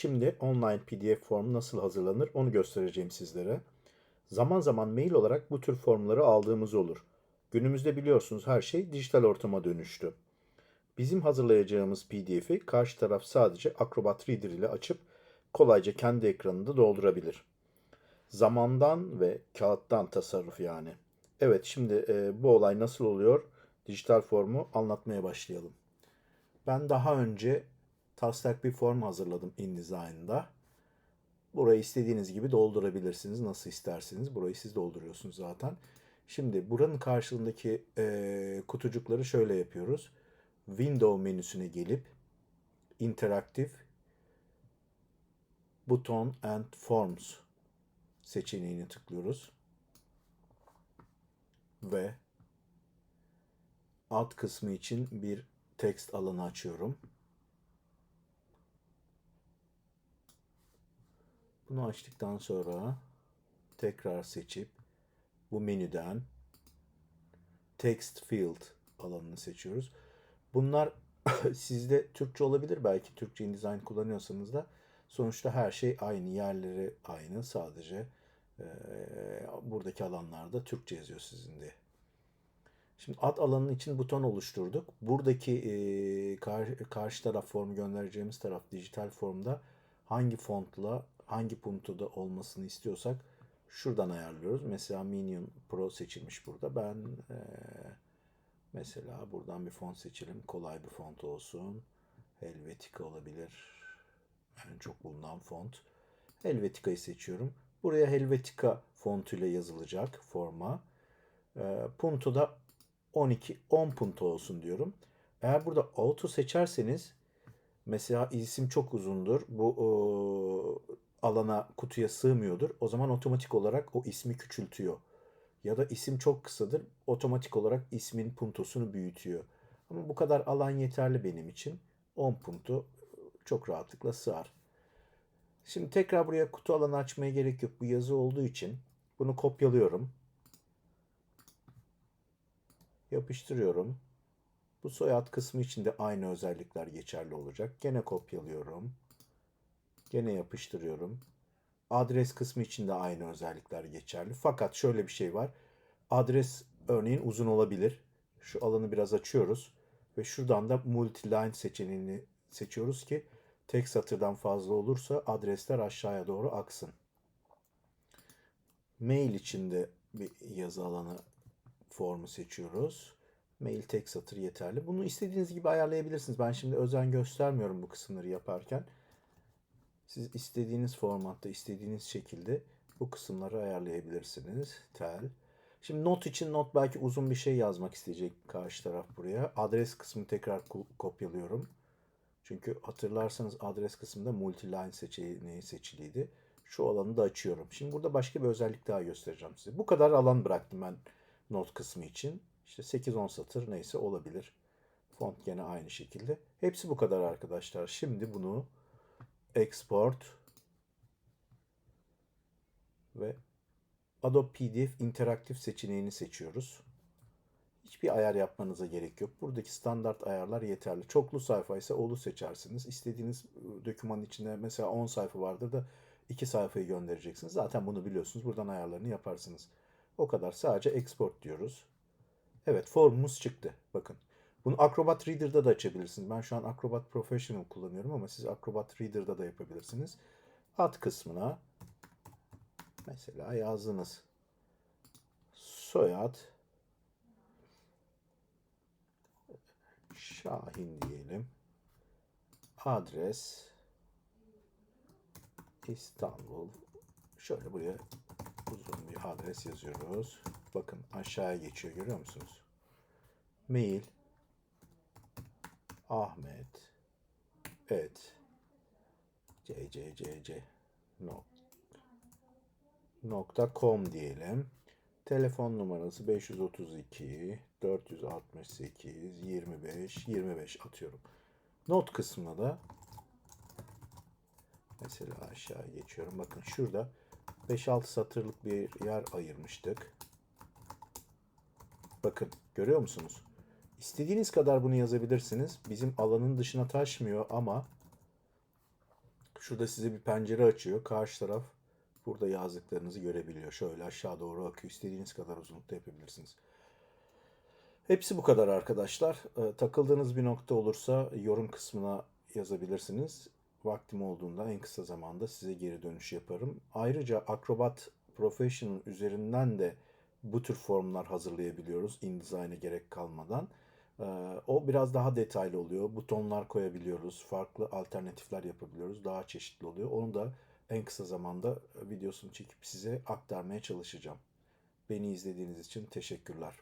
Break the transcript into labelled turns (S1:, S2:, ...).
S1: Şimdi online PDF form nasıl hazırlanır onu göstereceğim sizlere. Zaman zaman mail olarak bu tür formları aldığımız olur. Günümüzde biliyorsunuz her şey dijital ortama dönüştü. Bizim hazırlayacağımız PDF'i karşı taraf sadece Acrobat Reader ile açıp kolayca kendi ekranında doldurabilir. Zamandan ve kağıttan tasarruf yani. Evet şimdi e, bu olay nasıl oluyor? Dijital formu anlatmaya başlayalım. Ben daha önce taslak bir form hazırladım InDesign'da. Burayı istediğiniz gibi doldurabilirsiniz. Nasıl isterseniz. Burayı siz dolduruyorsunuz zaten. Şimdi buranın karşılığındaki e, kutucukları şöyle yapıyoruz. Window menüsüne gelip Interactive Button and Forms seçeneğini tıklıyoruz. Ve alt kısmı için bir text alanı açıyorum. Bunu açtıktan sonra tekrar seçip bu menüden text field alanını seçiyoruz. Bunlar sizde Türkçe olabilir belki Türkçe InDesign kullanıyorsanız da sonuçta her şey aynı yerleri aynı sadece e, buradaki alanlarda Türkçe yazıyor sizin de. Şimdi ad alanının için buton oluşturduk. Buradaki e, kar, karşı taraf formu göndereceğimiz taraf dijital formda hangi fontla hangi puntoda olmasını istiyorsak şuradan ayarlıyoruz. Mesela Minion Pro seçilmiş burada. Ben e, mesela buradan bir font seçelim. Kolay bir font olsun. Helvetica olabilir. En çok bulunan font. Helvetica'yı seçiyorum. Buraya Helvetica fontuyla yazılacak forma. E, punto da 12 10 punto olsun diyorum. Eğer burada auto seçerseniz mesela isim çok uzundur. Bu o, alana kutuya sığmıyordur. O zaman otomatik olarak o ismi küçültüyor. Ya da isim çok kısadır. Otomatik olarak ismin puntosunu büyütüyor. Ama bu kadar alan yeterli benim için. 10 punto çok rahatlıkla sığar. Şimdi tekrar buraya kutu alanı açmaya gerek yok. Bu yazı olduğu için bunu kopyalıyorum. Yapıştırıyorum. Bu soyad kısmı için de aynı özellikler geçerli olacak. Gene kopyalıyorum. Gene yapıştırıyorum. Adres kısmı için de aynı özellikler geçerli. Fakat şöyle bir şey var. Adres örneğin uzun olabilir. Şu alanı biraz açıyoruz. Ve şuradan da multi-line seçeneğini seçiyoruz ki tek satırdan fazla olursa adresler aşağıya doğru aksın. Mail için de bir yazı alanı formu seçiyoruz. Mail tek satır yeterli. Bunu istediğiniz gibi ayarlayabilirsiniz. Ben şimdi özen göstermiyorum bu kısımları yaparken. Siz istediğiniz formatta, istediğiniz şekilde bu kısımları ayarlayabilirsiniz. Tel. Şimdi not için not belki uzun bir şey yazmak isteyecek karşı taraf buraya. Adres kısmını tekrar kopyalıyorum. Çünkü hatırlarsanız adres kısmında multi-line seçeneği seçiliydi. Şu alanı da açıyorum. Şimdi burada başka bir özellik daha göstereceğim size. Bu kadar alan bıraktım ben not kısmı için. İşte 8-10 satır neyse olabilir. Font gene aynı şekilde. Hepsi bu kadar arkadaşlar. Şimdi bunu export ve Adobe PDF interaktif seçeneğini seçiyoruz. Hiçbir ayar yapmanıza gerek yok. Buradaki standart ayarlar yeterli. Çoklu sayfa ise olu seçersiniz. İstediğiniz dokümanın içinde mesela 10 sayfa vardır da 2 sayfayı göndereceksiniz. Zaten bunu biliyorsunuz. Buradan ayarlarını yaparsınız. O kadar. Sadece export diyoruz. Evet formumuz çıktı. Bakın. Bunu Acrobat Reader'da da açabilirsiniz. Ben şu an Acrobat Professional kullanıyorum ama siz Acrobat Reader'da da yapabilirsiniz. Alt kısmına mesela yazdınız. Soyad Şahin diyelim. Adres İstanbul. Şöyle buraya uzun bir adres yazıyoruz. Bakın aşağıya geçiyor görüyor musunuz? Mail Ahmet et cccc no, nokta com diyelim. Telefon numarası 532 468 25 25 atıyorum. Not kısmına da mesela aşağı geçiyorum. Bakın şurada 5-6 satırlık bir yer ayırmıştık. Bakın görüyor musunuz? İstediğiniz kadar bunu yazabilirsiniz. Bizim alanın dışına taşmıyor ama Şurada size bir pencere açıyor. Karşı taraf burada yazdıklarınızı görebiliyor. Şöyle aşağı doğru akıyor. İstediğiniz kadar uzunlukta yapabilirsiniz. Hepsi bu kadar arkadaşlar. Ee, takıldığınız bir nokta olursa yorum kısmına yazabilirsiniz. Vaktim olduğunda en kısa zamanda size geri dönüş yaparım. Ayrıca Acrobat Professional üzerinden de bu tür formlar hazırlayabiliyoruz InDesign'e gerek kalmadan. Ee, o biraz daha detaylı oluyor. Butonlar koyabiliyoruz. Farklı alternatifler yapabiliyoruz. Daha çeşitli oluyor. Onu da en kısa zamanda videosunu çekip size aktarmaya çalışacağım. Beni izlediğiniz için teşekkürler.